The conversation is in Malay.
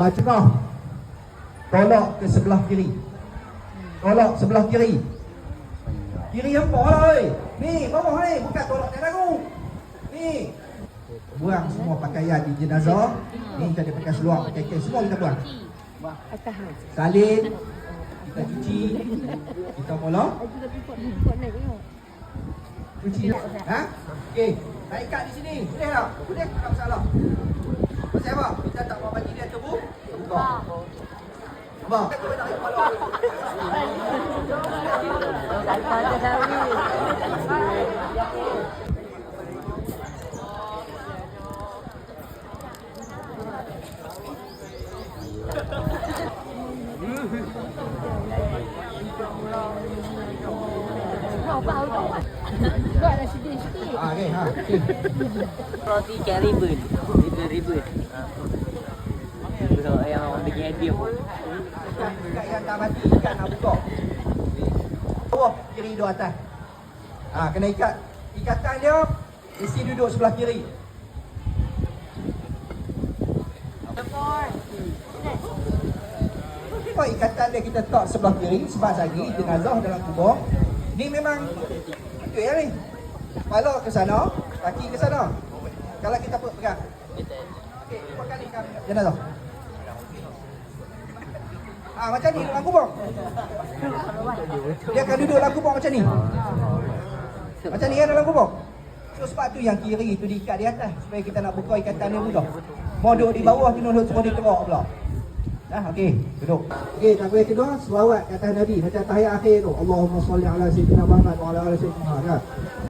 bacengah. Tolak ke sebelah kiri. Tolak sebelah kiri. Kiri hampa lah oi. Ni, bawah ni, bukan tolak dan aku. Ni. Buang semua pakaian di jenazah. Ni kita ada pakai seluar, pakai kain, semua kita buang. Salin. Kita cuci. Kita mula. Cuci. Ha? Okey. Nak ikat di sini. Boleh tak? Boleh tak masalah. Pasal apa? Kita tak mau sedih-sedih. Ah, okey, ha. Okey. Roti kat ribbon. Ribbon, ribbon. So, yang orang bikin hadiah pun. Ikat ikat yang tak mati, ikat nak buka. Bawah kiri duduk atas. Ah, kena ikat. Ikatan dia mesti duduk sebelah kiri. Kau ikatan dia kita tak sebelah kiri sebab lagi jenazah dalam kubur. Ni memang itu ya ni. Kepala ke sana, kaki ke sana. Kalau kita pe- pegang. Okey, dua kali kami jenazah. Ah macam ni dalam kubur. Dia akan duduk dalam kubur macam ni. Macam ni kan dalam kubur. So sebab tu yang kiri tu diikat di atas supaya kita nak buka ikatan dia mudah. Mau duduk di bawah kena duduk semua di terak pula. Dah okey, duduk. Okey, takbir kedua selawat ke atas Nabi macam tahiyat akhir tu. Allahumma salli ala sayyidina Muhammad wa ala ali sayyidina Muhammad.